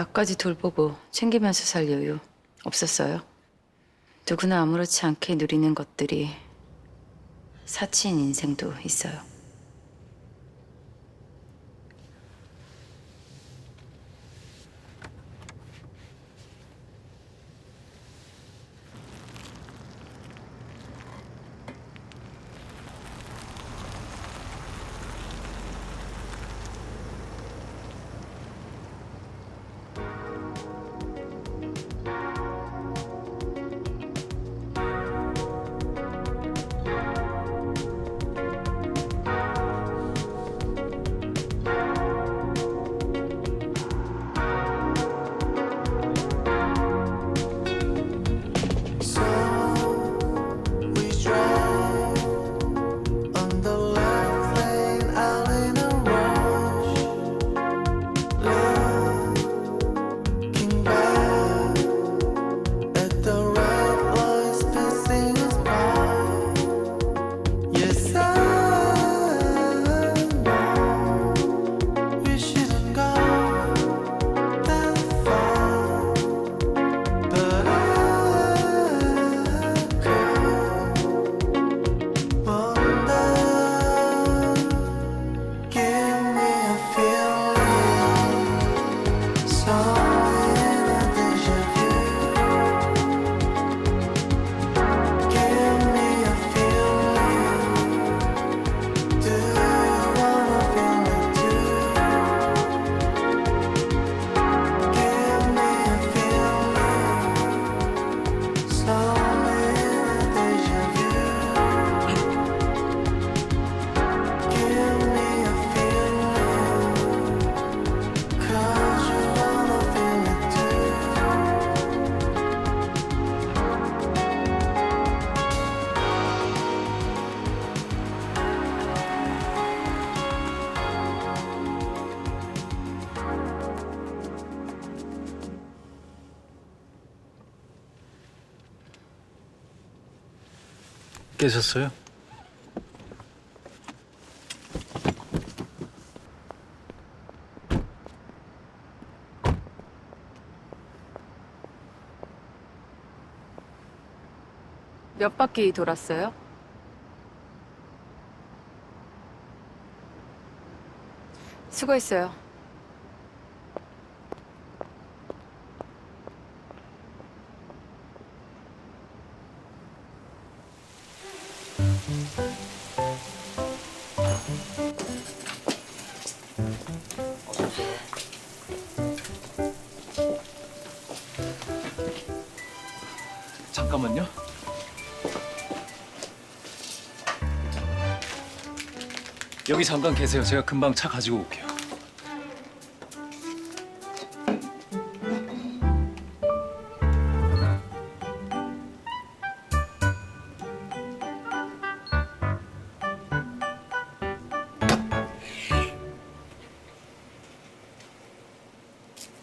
나까지 돌보고 챙기면서 살 여유 없었어요. 누구나 아무렇지 않게 누리는 것들이 사치인 인생도 있어요. 깨셨어요? 몇 바퀴 돌았어요? 수고했어요. 잠깐만요. 여기 잠깐 계세요. 제가 금방 차 가지고 올게요.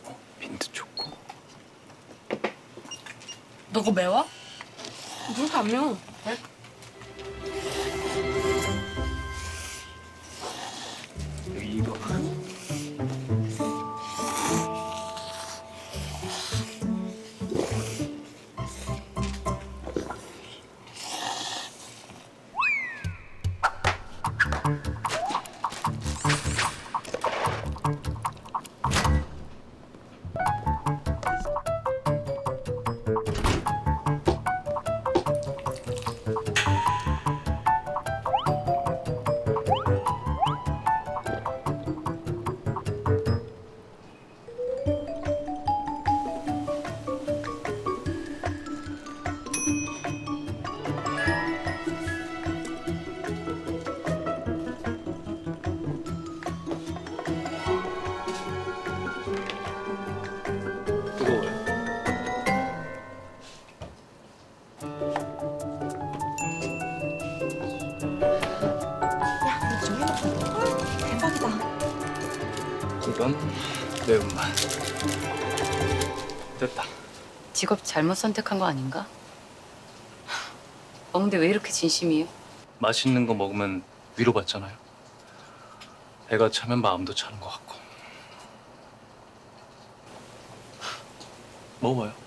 어, 민트 초 코. 너거 매워? 물안 매워. 여 잘못 선택한 거 아닌가? 먹는데 왜 이렇게 진심이에요? 맛있는 거 먹으면 위로받잖아요. 배가 차면 마음도 차는 것 같고. 먹어봐요.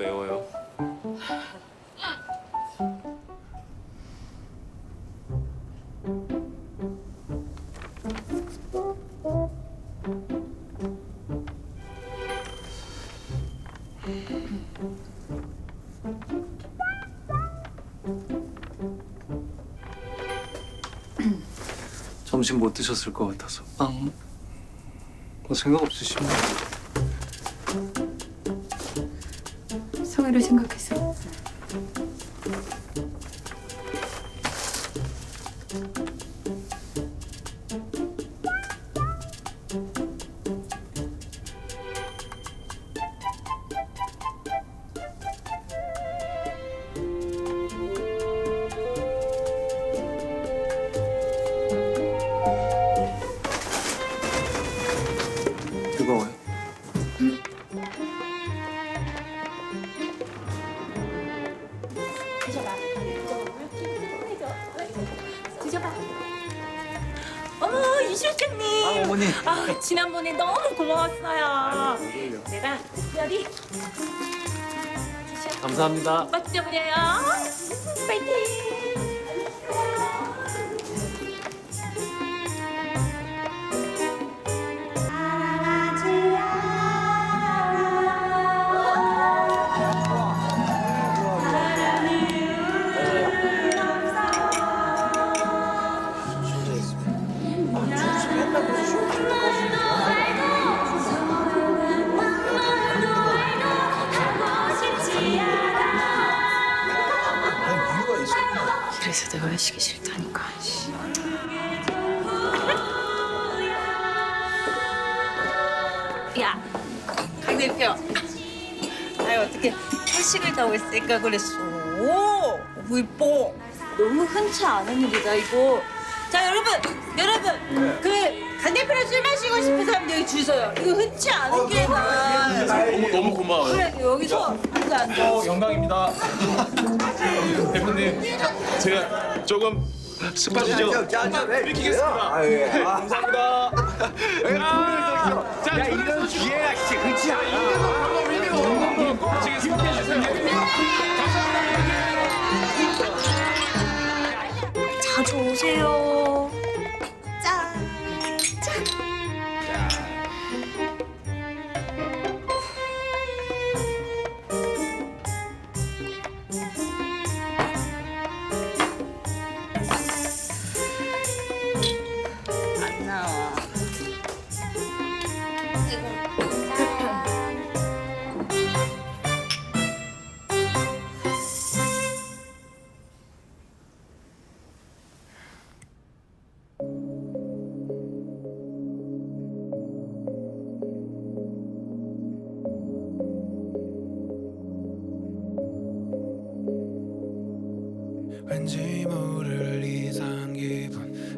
매워요. 점심 못 드셨을 것 같아서 빵. 뭐 생각 없으시면 생각해서. 지난번에 너무 고마웠어요. 내가 특별히 감사합니다. 맛 때문에요. 파이팅. 하시기 싫다니까. 씨. 야, 강 대표. 아유 어떻게 회식을 다 했을까 그랬어. 오, 이뻐. 너무 흔치 않은 일이다 이거. 자 여러분, 여러분, 그강 대표랑 술 마시고 싶은 사람들 여기 주세요. 이거 흔치 않은 길이다. 너무 너무 고마워요. 그래 여기서 앉아 앉아. 어, 영광입니다. 대표님, 제가 조금 스파시죠? 비키겠습니다. 감사합니다. 자, 야, 이런 기회야, 씨. 그치? 자, 위로 한번 꼭 지금 스파해 주세요. 자주 오세요.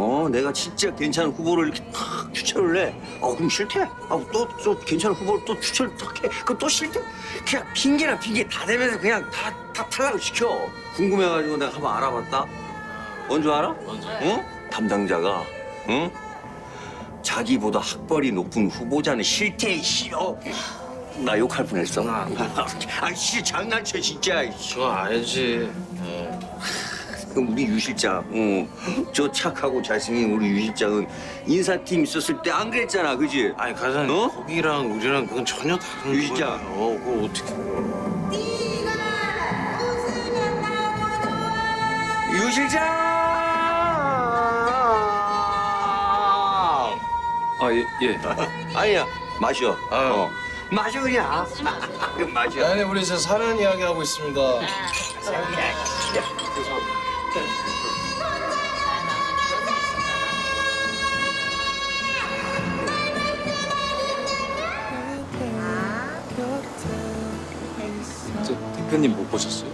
어 내가 진짜 괜찮은 후보를 이렇게 탁 추천을 해. 어 그럼 싫대? 아 또 또 괜찮은 후보를 또 추천을 탁 해. 그럼 또 싫대? 그냥 핑계나 핑계 다 대면서 그냥 다 다 탈락을 시켜. 궁금해가지고 내가 한번 알아봤다. 뭔줄 알아? 응? 담당자가 응? 자기보다 학벌이 높은 후보자는 싫대 싫어. 나 욕할 뻔했어. 아, 씨 장난쳐 진짜. 그거 알지. 그럼 우리 유 실장, 어, 저 착하고 잘생긴 우리 유 실장은 인사팀 있었을 때 안 그랬잖아, 그지? 아니 과장님 어? 거기랑 우리랑 그건 전혀 다른 유 실장. 거예요. 그거 어떻게? 유 실장! 아, 예, 예. 아니야, 마셔. 아유. 어. 마셔 그냥. 그럼 마셔. 아니 우리 이제 사는 이야기 하고 있습니다. 대표님 못 보셨어요?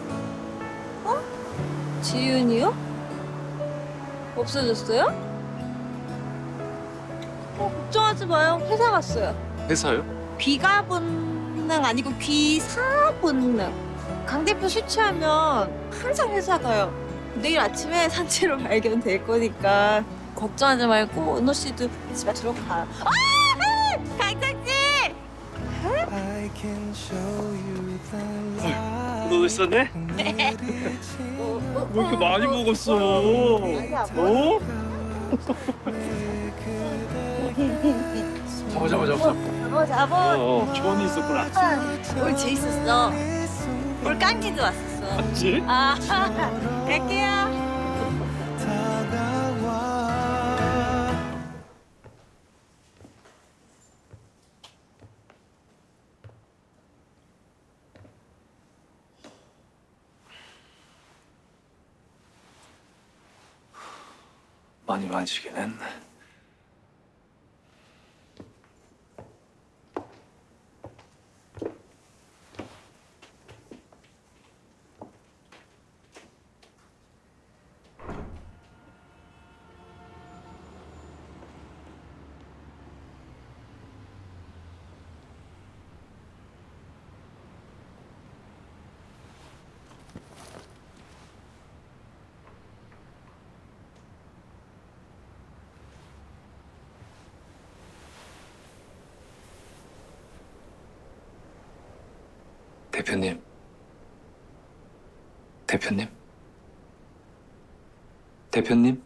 지윤이요? 없어졌어요? 어, 걱정하지 마요. 회사 갔어요. 회사요? 귀가 본능 아니고 귀사 본능. 강 대표 수치하면 항상 회사 가요. 내일 아침에 산채로 발견될 거니까 걱정하지 말고 은호 씨도 집에 들어가요. 아! I can show you the light 너 있었네? 왜 이렇게 많이 먹었어? 어? 잡아, 잡아, 잡아. 잡어 잡어. 어, 조언이 있었구나. 오늘 재밌었어. 오늘 깡기도 왔었어. 맞지? 아, 갈게요. 많이 마시긴 했 대표님. 대표님. 대표님.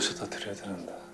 모셔다 드려야 되는데.